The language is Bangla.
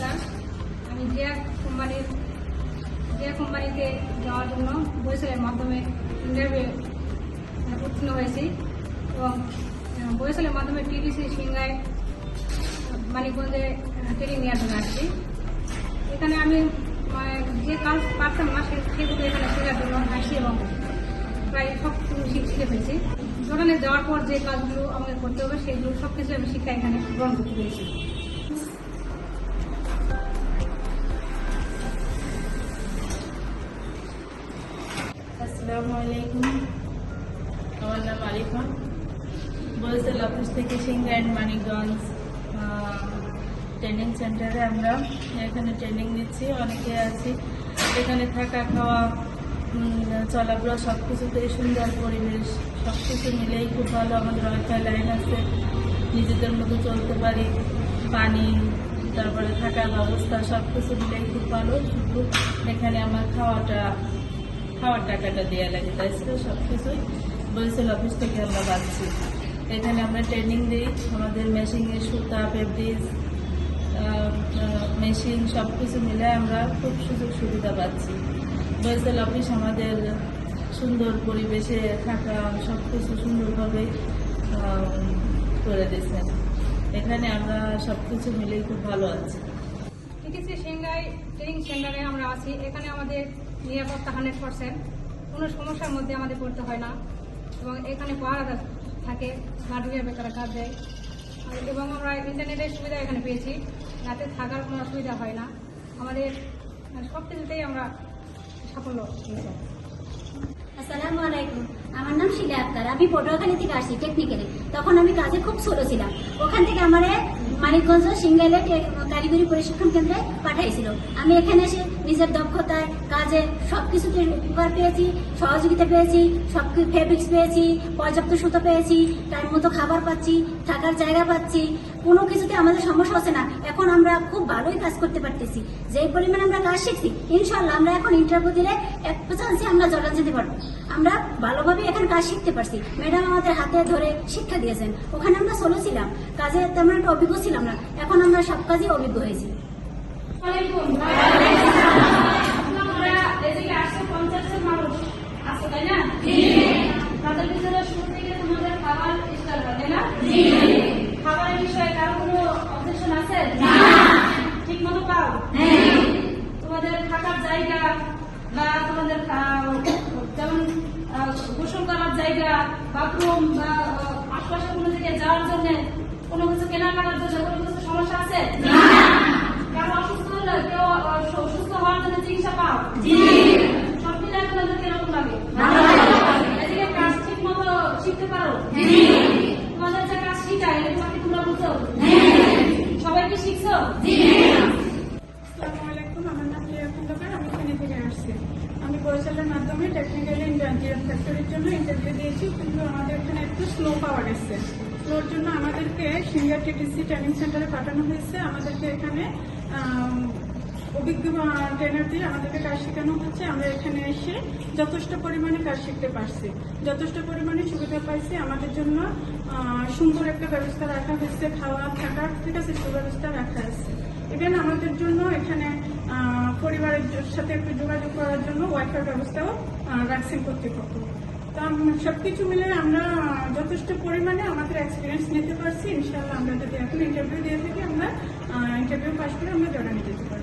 দাস আমি জিয়া কোম্পানির জিয়া কোম্পানিতে যাওয়ার জন্য বৈশালের মাধ্যমে ইন্টারভিউ উত্তীর্ণ হয়েছি এবং বৈশালের মাধ্যমে টিডিসি সিংহায়, মানিকগঞ্জে ট্রেনিং নেওয়ার জন্য আসছি। এখানে আমি যে কাজ পারতাম না সেগুলো এখানে শেখার জন্য আসি এবং প্রায় সব শিখে ফেলছি। দোকানে যাওয়ার পর যে কাজগুলো আমাকে করতে হবে, সেগুলো সব কিছু আমি শিক্ষা এখানে গ্রহণ করতে পেরেছি। আমার নাম আরিফা। বরিশাল অফিস থেকে সিংহ অ্যান্ড মানিকগঞ্জ ট্রেনিং সেন্টারে আমরা এখানে ট্রেনিং নিচ্ছি, অনেকে আছি। এখানে থাকা, খাওয়া চলাফেরা সব কিছুতেই সুন্দর পরিবেশ সব কিছু মিলেই খুব ভালো। আমাদের ওয়াইফাই লাইন আছে, নিজেদের মতো চলতে পারি, পানি, তারপরে থাকার ব্যবস্থা সব কিছু মিলেই খুব ভালো। শুধু এখানে আমার খাওয়াটা, খাওয়ার টাকাটা দেওয়া লাগে, তাই সব কিছুই বরিশাল অফিস থেকে আমরা পাচ্ছি এখানে আমরা ট্রেনিং দিই। আমাদের মেশিনের সুতা ফেব্রিজ মেশিন সব কিছু মিলে আমরা খুব সুযোগ সুবিধা পাচ্ছি। বরিশাল অফিস আমাদের সুন্দর পরিবেশে থাকা সব কিছু সুন্দরভাবে করে দিয়েছেন এখানে আমরা সব কিছু মিলেই খুব ভালো আছি। টিটিসি সিংহাই ট্রেনিং সেন্টারে আমরা আছি। এখানে আমাদের নিরাপত্তা হান্ড্রেড পার্সেন্ট। কোনো সমস্যার মধ্যে আমাদের পড়তে হয় না। এবং এখানে পাহারা থাকে গার্ডিয়ার তারা কাজ দেয়। এবং আমরা ইন্টারনেটের সুবিধা এখানে পেয়েছি। রাতে থাকার কোনো অসুবিধা হয় না। আমাদের মানে সব কিছুতেই আমরা সাফল্য আসসালামু আলাইকুম। আমার নাম শিলা আক্তার। আমি পটুয়াখালী থেকে আসি টেকনিক্যালে তখন আমি কাজে খুব ছোট ছিলাম। ওখান থেকে আমার মানিকগঞ্জ সিঙ্গেলে কারিগরি প্রশিক্ষণ কেন্দ্রে পাঠাইছিল। আমি এখানে এসে নিজের দক্ষতায় কাজে সব কিছুতে উপকার পেয়েছি, সহযোগিতা পেয়েছি সব ফেব্রিক্স পেয়েছি, পর্যাপ্ত সুতো পেয়েছি টাইম মতো খাবার পাচ্ছি, থাকার জায়গা পাচ্ছি, কোনো কিছুতে আমাদের সমস্যা হচ্ছে না। এখন আমরা খুব ভালোই কাজ করতে পারতেছি। যেই পরিমাণ আমরা কাজ শিখছি ইনশাল্লাহ আমরা এখন ইন্টারভিউ দিলে এক চান্সে আমরা জড়ান যেতে পারব। আমরা ভালোভাবে এখানে কাজ শিখতে পারছি। ম্যাডাম আমাদের হাতে ধরে শিক্ষা দিয়েছেন। ওখানে আমরা সোলো ছিলাম। কাজে তেমন একটা অভিজ্ঞ ছিলাম না। এখন আমরা সব কাজে অভিজ্ঞ হয়েছি। হয় খাবারের বিষয়ে কারও কোনো অবজেকশন আছে ঠিক মতো পাও তোমাদের থাকার জায়গা বা তোমাদের গোসল করার জায়গা বাথরুম বা আশপাশে কোনো জায়গায় যাওয়ার জন্য কোনো কিছু কেনাকাটার জন্য কোনো কিছু সমস্যা আছে? কারও অসুস্থ হলে কেউ সুস্থ হওয়ার জন্য চিকিৎসা পাও? সব মিলে আপনাদের কীরকম লাগে? এদিকে কাজ ঠিক মতো শিখতে পারো তোমাদের যে কাজ শিখায় এগুলো কি তোমরা বুঝো সবাই কি শিখছো আসসালামু আলাইকুম আমার নাম লিয়া খন্দকার আমি ফেনী থেকে আসছি আমি মাধ্যমে টেকনিক্যালি ইন্ডিয়ান ফ্যাক্টরির জন্য ইন্টারভিউ দিয়েছি, কিন্তু আমাদের এখানে একটু স্লো পাওয়া গেছে স্লোর জন্য আমাদেরকে সিঙ্গার টিটিসি ট্রেনিং সেন্টারে পাঠানো হয়েছে। আমাদেরকে এখানে অভিজ্ঞ ট্রেনার দিয়ে আমাদেরকে কাজ শেখানো হচ্ছে। আমরা এখানে এসে যথেষ্ট পরিমাণে কাজ শিখতে পারছি। যথেষ্ট পরিমাণে সুবিধা পাইছি। আমাদের জন্য সুন্দর একটা ব্যবস্থা রাখা হয়েছে। খাওয়া, থাকা, ঠিক আছে, সুব্যবস্থা রাখা আছে। ইভেন আমাদের জন্য এখানে পরিবারের সাথে একটু যোগাযোগ করার জন্য ওয়াইফাই ব্যবস্থাও ভ্যাকসিন কর্তৃপক্ষ। তো সবকিছু মিলে আমরা যথেষ্ট পরিমাণে আমাদের এক্সপিরিয়েন্স নিতে পারছি। ইনশাল্লাহ আমরা যদি এখন ইন্টারভিউ দিয়ে থাকি, আমরা ইন্টারভিউ পাস করে আমরা জড়া নিতে পারি